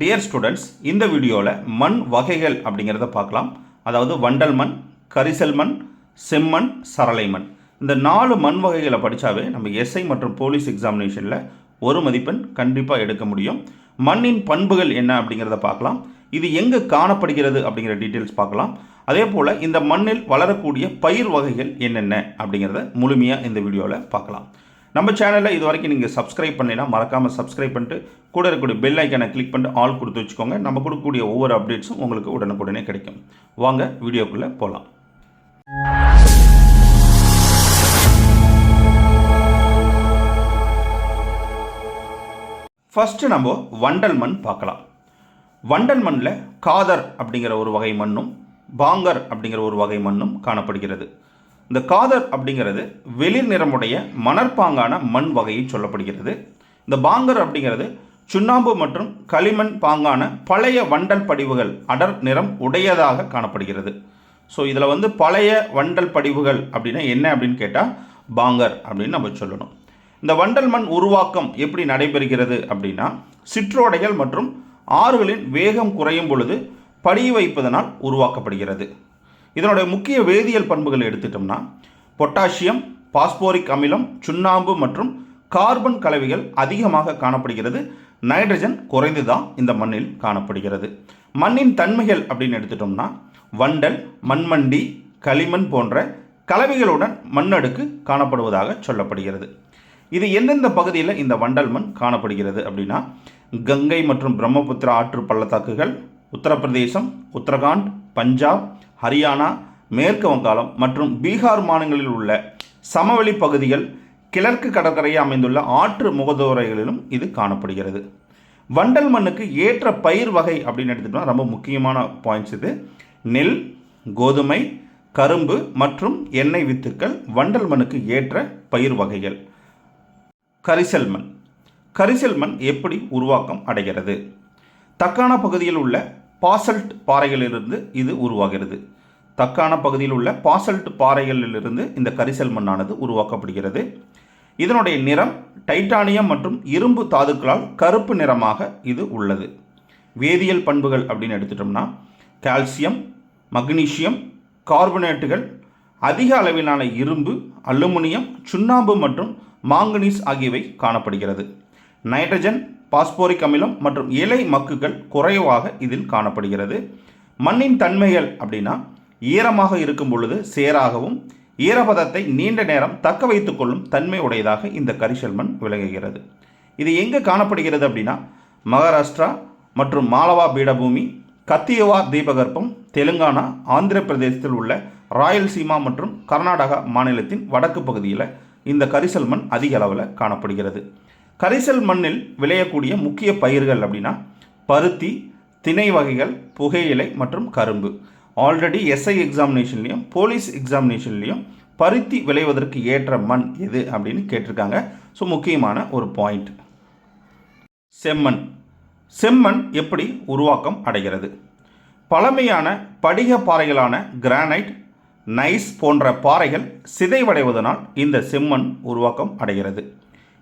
Dear students இந்த வீடியோவில் மண் வகைகள் அப்படிங்கிறத பார்க்கலாம். அதாவது வண்டல் மண் கரிசல் மண் செம்மண் சரளை மண். இந்த நாலு மண் வகைகளை படித்தாவே நம்ம எஸ்ஐ மற்றும் போலீஸ் எக்ஸாமினேஷனில் ஒரு மதிப்பெண் கண்டிப்பாக எடுக்க முடியும். மண்ணின் பண்புகள் என்ன அப்படிங்கிறத பார்க்கலாம். இது எங்கே காணப்படுகிறது அப்படிங்கிற டீட்டெயில்ஸ் பார்க்கலாம். அதே போல் இந்த மண்ணில் வளரக்கூடிய பயிர் வகைகள் என்னென்ன அப்படிங்கிறத முழுமையாக இந்த வீடியோவில் பார்க்கலாம். நம்ம சேனலில் இது வரைக்கும் நீங்கள் சப்ஸ்கிரைப் பண்ணலைன்னா மறக்காமல் சப்ஸ்கிரைப் பண்ணிட்டு கூட இருக்கக்கூடிய பெல் ஐக்கனை கிளிக் பண்ணிட்டு ஆல் கொடுத்து வச்சுக்கோங்க. நம்ம கொடுக்கக்கூடிய ஒவ்வொரு அப்டேட்ஸும் உங்களுக்கு உடனுக்குடனே கிடைக்கும். வாங்க வீடியோக்குள்ளே போகலாம் ஃபஸ்ட்டு நம்ம வண்டல் மண் பார்க்கலாம். வண்டல் மண்ணில் காதர் அப்படிங்கிற ஒரு வகை மண்ணும் பாங்கர் அப்படிங்கிற ஒரு வகை மண்ணும் காணப்படுகிறது. இந்த காதர் அப்படிங்கிறது வெளிர் நிறமுடைய மணற்பாங்கான மண் வகையை சொல்லப்படுகிறது. இந்த பாங்கர் அப்படிங்கிறது சுண்ணாம்பு மற்றும் களிமண் பாங்கான பழைய வண்டல் படிவுகள் அடர் நிறம் உடையதாக காணப்படுகிறது. ஸோ இதில் வந்து பழைய வண்டல் படிவுகள் அப்படின்னா என்ன அப்படின்னு கேட்டால் பாங்கர் அப்படின்னு நம்ம சொல்லணும். இந்த வண்டல் மண் உருவாக்கம் எப்படி நடைபெறுகிறது அப்படின்னா சிற்றோடைகள் மற்றும் ஆறுகளின் வேகம் குறையும் பொழுது படிய வைப்பதனால் உருவாக்கப்படுகிறது. இதனுடைய முக்கிய வேதியியல் பண்புகள் எடுத்துட்டோம்னா பொட்டாசியம் பாஸ்போரிக் அமிலம் சுண்ணாம்பு மற்றும் கார்பன் கலவைகள் அதிகமாக காணப்படுகிறது. நைட்ரஜன் குறைந்து தான் இந்த மண்ணில் காணப்படுகிறது. மண்ணின் தன்மைகள் அப்படின்னு எடுத்துட்டோம்னா வண்டல் மண்மண்டி களிமண் போன்ற கலவைகளுடன் மண்ணடுக்கு காணப்படுவதாக சொல்லப்படுகிறது. இது எந்தெந்த பகுதியில் இந்த வண்டல் மண் காணப்படுகிறது அப்படின்னா கங்கை மற்றும் பிரம்மபுத்திரா ஆற்று பள்ளத்தாக்குகள் உத்தரப்பிரதேசம் உத்தரகாண்ட் பஞ்சாப் ஹரியானா மேற்கு வங்காளம் மற்றும் பீகார் மாநிலங்களில் உள்ள சமவெளி பகுதிகள் கிழக்கு கடற்கரையை அமைந்துள்ள ஆற்று முகதோரைகளிலும் இது காணப்படுகிறது. வண்டல் மண்ணுக்கு ஏற்ற பயிர் வகை அப்படின்னு எடுத்துட்டோம்னா ரொம்ப முக்கியமான பாயிண்ட்ஸ் இது. நெல் கோதுமை கரும்பு மற்றும் எண்ணெய் வித்துக்கள் வண்டல் மண்ணுக்கு ஏற்ற பயிர் வகைகள். கரிசல் மண். கரிசல் மண் எப்படி உருவாக்கம் அடைகிறது? தக்கான பகுதியில் உள்ள பாசல்ட் பாறைகளிலிருந்து இது உருவாகிறது. தக்கான பகுதியில் உள்ள பாசல்ட் பாறைகளிலிருந்து இந்த கரிசல் மண்ணானது உருவாக்கப்படுகிறது. இதனுடைய நிறம் டைட்டானியம் மற்றும் இரும்பு தாதுக்களால் கருப்பு நிறமாக இது உள்ளது. வேதியியல் பண்புகள் அப்படின்னு எடுத்துட்டோம்னா கால்சியம் மக்னீசியம் கார்பனேட்டுகள் அதிக அளவிலான இரும்பு அலுமினியம் சுண்ணாம்பு மற்றும் மாங்கனீஸ் ஆகியவை காணப்படுகிறது. நைட்ரஜன் பாஸ்போரிக் அமிலம் மற்றும் இலை மக்குகள் குறைவாக இதில் காணப்படுகிறது. மண்ணின் தன்மைகள் அப்படின்னா ஈரமாக இருக்கும் பொழுது சேராகவும் ஈரபதத்தை நீண்ட நேரம் தக்க வைத்துக்கொள்ளும் தன்மை உடையதாக இந்த கரிசல் மண் விளங்குகிறது. இது எங்கே காணப்படுகிறது அப்படின்னா மகாராஷ்டிரா மற்றும் மாலவா பீடபூமி கத்தியவா தீபகற்பம் தெலுங்கானா ஆந்திர பிரதேசத்தில் உள்ள ராயல்சீமா மற்றும் கர்நாடகா மாநிலத்தின் வடக்கு பகுதியில் இந்த கரிசல் மண் அதிக அளவில் காணப்படுகிறது. கரிசல் மண்ணில் விளையக்கூடிய முக்கிய பயிர்கள் அப்படின்னா பருத்தி திணை வகைகள் புகையிலை மற்றும் கரும்பு. ஆல்ரெடி எஸ்ஐ எக்ஸாமினேஷன்லேயும் போலீஸ் எக்ஸாமினேஷன்லேயும் பருத்தி விளைவதற்கு ஏற்ற மண் எது அப்படின்னு கேட்டிருக்காங்க. ஸோ முக்கியமான ஒரு பாயிண்ட் செம்மண். செம்மண் எப்படி உருவாக்கம் அடைகிறது? பழமையான படிக பாறைகளான கிரானைட் நைஸ் போன்ற பாறைகள் சிதைவடைவதனால் இந்த செம்மண் உருவாக்கம் அடைகிறது.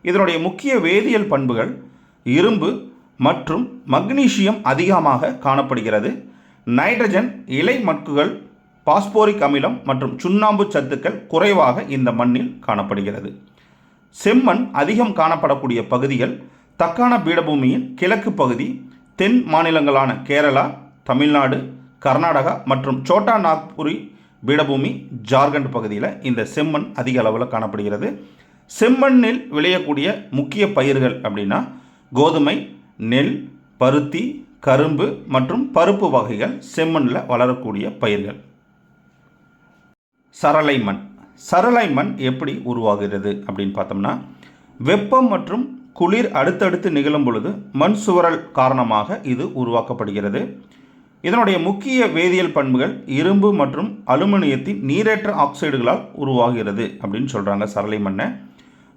இதனுடைய முக்கிய வேதியியல் பண்புகள் இரும்பு மற்றும் மக்னீசியம் அதிகமாக காணப்படுகிறது. நைட்ரஜன் இலை மட்குகள் பாஸ்போரிக் அமிலம் மற்றும் சுண்ணாம்பு சத்துக்கள் குறைவாக இந்த மண்ணில் காணப்படுகிறது. செம்மண் அதிகம் காணப்படக்கூடிய பகுதிகள் தக்கான பீடபூமியின் கிழக்கு பகுதி தென் மாநிலங்களான கேரளா தமிழ்நாடு கர்நாடகா மற்றும் சோட்டா நாக்புரி பீடபூமி ஜார்க்கண்ட் பகுதியில் இந்த செம்மண் அதிக அளவில் காணப்படுகிறது. செம்மண்ணில் விளையக்கூடிய முக்கிய பயிர்கள் அப்படின்னா கோதுமை நெல் பருத்தி கரும்பு மற்றும் பருப்பு வகைகள் செம்மண்ணில் வளரக்கூடிய பயிர்கள். சரளை மண். சரளை மண் எப்படி உருவாகிறது அப்படின்னு பார்த்தோம்னா வெப்பம் மற்றும் குளிர் அடுத்தடுத்து நிகழும் பொழுது மண் சுவரல் காரணமாக இது உருவாக்கப்படுகிறது. இதனுடைய முக்கிய வேதியியல் பண்புகள் இரும்பு மற்றும் அலுமினியத்தின் நீரேற்ற ஆக்சைடுகளால் உருவாகிறது அப்படின்னு சொல்கிறாங்க சரளை மண்ணை.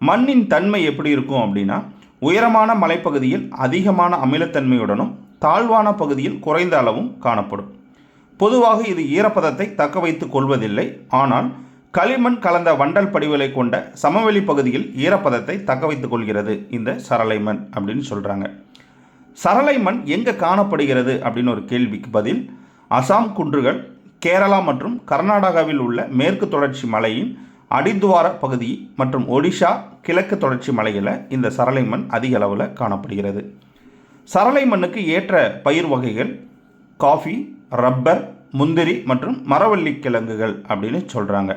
மண்ணின் தன்மை எப்படி இருக்கும் அப்படின்னா உயரமான மலைப்பகுதியில் அதிகமான அமிலத்தன்மையுடனும் தாழ்வான பகுதியில் குறைந்த அளவும் காணப்படும். பொதுவாக இது ஈரப்பதத்தை தக்க வைத்துக் கொள்வதில்லை. ஆனால் களிமண் கலந்த வண்டல் படிவுகளை கொண்ட சமவெளி பகுதியில் ஈரப்பதத்தை தக்க வைத்துக் கொள்கிறது இந்த சரளை மண் அப்படின்னு சொல்கிறாங்க சரளை மண் எங்கே காணப்படுகிறது அப்படின்னு ஒரு கேள்விக்கு பதில் அசாம் குன்றுகள் கேரளா மற்றும் கர்நாடகாவில் உள்ள மேற்கு தொடர்ச்சி மலையின் அடித்துவார பகுதி மற்றும் ஒடிஷா கிழக்கு தொடர்ச்சி மலையில் இந்த சரளை மண் அதிக அளவில் காணப்படுகிறது. சரளை மண்ணுக்கு ஏற்ற பயிர் வகைகள் காஃபி ரப்பர் முந்திரி மற்றும் மரவள்ளி கிழங்குகள் அப்படின்னு சொல்கிறாங்க